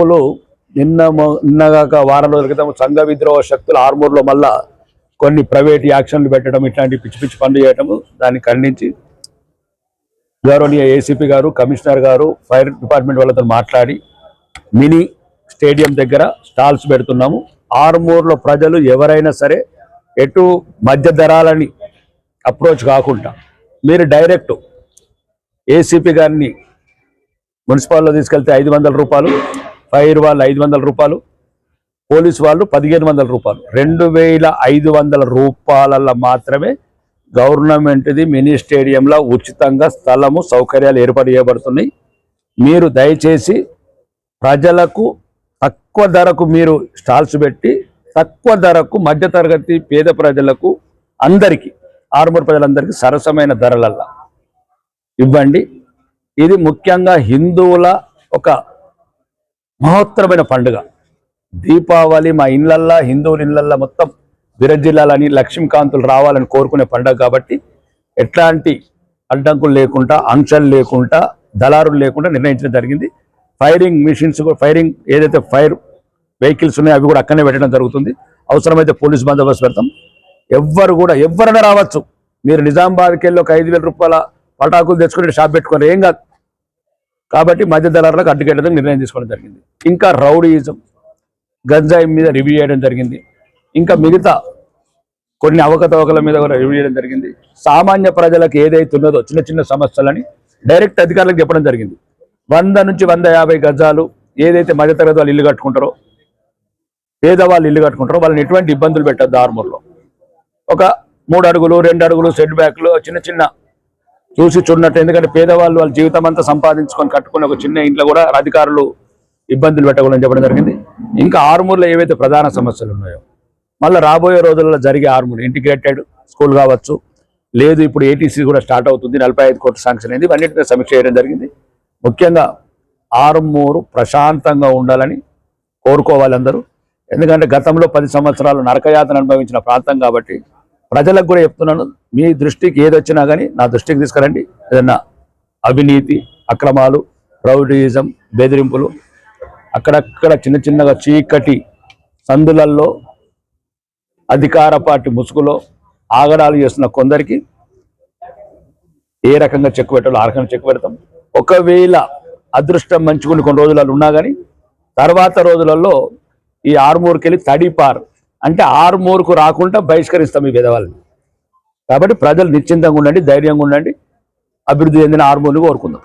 బెదిరింపులు నిన్న నిన్నగాక వారం రోజుల క్రితం సంఘ విద్రోహ శక్తులు ఆర్మూర్లో మళ్ళా కొన్ని ప్రైవేట్ యాక్షన్లు పెట్టడం ఇట్లాంటి పిచ్చి పిచ్చి పనులు చేయటము దాన్ని ఖండించి గౌరవనీయ ఏసీపీ గారు కమిషనర్ గారు ఫైర్ డిపార్ట్మెంట్ వాళ్ళతో మాట్లాడి మినీ స్టేడియం దగ్గర స్టాల్స్ పెడుతున్నాము. ఆర్మూర్లో ప్రజలు ఎవరైనా సరే ఎటు మధ్య ధరాలని అప్రోచ్ కాకుండా మీరు డైరెక్ట్ ఏసీపీ గారిని మున్సిపాల్లో తీసుకెళ్తే ఐదు వందల రూపాయలు ఫైర్ వాళ్ళు ఐదు వందల రూపాయలు పోలీస్ వాళ్ళు పదిహేను వందల రూపాయలు. రెండు వేల ఐదు వందల రూపాయలలో మాత్రమే గవర్నమెంట్ది మినీ స్టేడియంలో ఉచితంగా స్థలము సౌకర్యాలు ఏర్పాటు చేయబడుతున్నాయి. మీరు దయచేసి ప్రజలకు తక్కువ ధరకు మీరు స్టాల్స్ పెట్టి తక్కువ ధరకు మధ్యతరగతి పేద ప్రజలకు అందరికీ ఆర్మూర్ ప్రజలందరికీ సరసమైన ధరలల్లా ఇవ్వండి. ఇది ముఖ్యంగా హిందువుల ఒక మహోత్తరమైన పండుగ. దీపావళి మా ఇళ్ళల్లా హిందువుల ఇళ్ళల్లా మొత్తం విరజిల్లాలని లక్ష్మీకాంతులు రావాలని కోరుకునే పండుగ కాబట్టి ఎట్లాంటి అడ్డంకులు లేకుండా అంశాలు లేకుండా దళారులు లేకుండా నిర్ణయించడం జరిగింది. ఫైరింగ్ మిషన్స్ ఫైరింగ్ ఏదైతే ఫైర్ వెహికల్స్ ఉన్నాయో అవి కూడా అక్కడనే పెట్టడం జరుగుతుంది. అవసరమైతే పోలీస్ బందోబస్తు పెడతాం. ఎవ్వరు కూడా ఎవరైనా రావచ్చు. మీరు నిజామాబాద్కి వెళ్ళి ఒక ఐదు వేల రూపాయల పటాకులు తెచ్చుకుని షాప్ పెట్టుకుని ఏం కాదు. కాబట్టి మధ్య దళారులకు అడ్డుకెళ్ళడం నిర్ణయం తీసుకోవడం జరిగింది. ఇంకా రౌడీయిజం గంజాయి మీద రివ్యూ చేయడం జరిగింది. ఇంకా మిగతా కొన్ని అవకతవకల మీద కూడా రివ్యూ చేయడం జరిగింది. సామాన్య ప్రజలకు ఏదైతే ఉన్నదో చిన్న చిన్న సమస్యలని డైరెక్ట్ అధికారులకు చెప్పడం జరిగింది. వంద నుంచి వంద యాభై గజాలు ఏదైతే మధ్యతరగతి వాళ్ళు ఇల్లు కట్టుకుంటారో పేదవాళ్ళు ఇల్లు కట్టుకుంటారో వాళ్ళని ఎటువంటి ఇబ్బందులు పెట్టద్దు ఆర్మూర్లో. ఒక మూడు అడుగులు రెండు అడుగులు సెట్ బ్యాక్లు చిన్న చిన్న చూసి చూడనట్టు. ఎందుకంటే పేదవాళ్ళు వాళ్ళ జీవితం అంతా సంపాదించుకొని కట్టుకున్న ఒక చిన్న ఇంట్లో కూడా అధికారులు ఇబ్బందులు పెట్టకూడదని చెప్పడం జరిగింది. ఇంకా ఆర్మూర్లో ఏవైతే ప్రధాన సమస్యలు ఉన్నాయో మళ్ళీ రాబోయే రోజుల్లో జరిగే ఆరుమూరు ఇంటిగ్రేటెడ్ స్కూల్ కావచ్చు లేదు ఇప్పుడు ఏటీసీ కూడా స్టార్ట్ అవుతుంది నలభై ఐదు కోట్ల శాంక్షన్ అయింది ఇవన్నిటిని సమీక్ష చేయడం జరిగింది. ముఖ్యంగా ఆరుమూరు ప్రశాంతంగా ఉండాలని కోరుకోవాలి అందరూ. ఎందుకంటే గతంలో పది సంవత్సరాలు నరకయాతను అనుభవించిన ప్రాంతం కాబట్టి ప్రజలకు కూడా చెప్తున్నాను మీ దృష్టికి ఏది వచ్చినా కానీ నా దృష్టికి తీసుకురండి. ఏదన్నా అవినీతి అక్రమాలు ప్రౌడిజం బెదిరింపులు అక్కడక్కడ చిన్న చిన్నగా చీకటి సందులల్లో అధికార పార్టీ ముసుగులో ఆగడాలు చేస్తున్న కొందరికి ఏ రకంగా చెక్ పెట్టాలో ఆ రకంగా చెక్ పెడతాం. ఒకవేళ అదృష్టం మంచుకుని కొన్ని రోజులలో ఉన్నా కానీ తర్వాత రోజులలో ఈ ఆర్మూర్కెళ్ళి వెళ్ళి తడిపార్. అంటే ఆరుమూరుకు రాకుండా బహిష్కరిస్తాం ఈ విధవాళ్ళని కాబట్టి ప్రజలు నిశ్చింతంగా ఉండండి ధైర్యంగా ఉండండి అభివృద్ధి చెందిన ఆరుమూరుని కోరుకుందాం.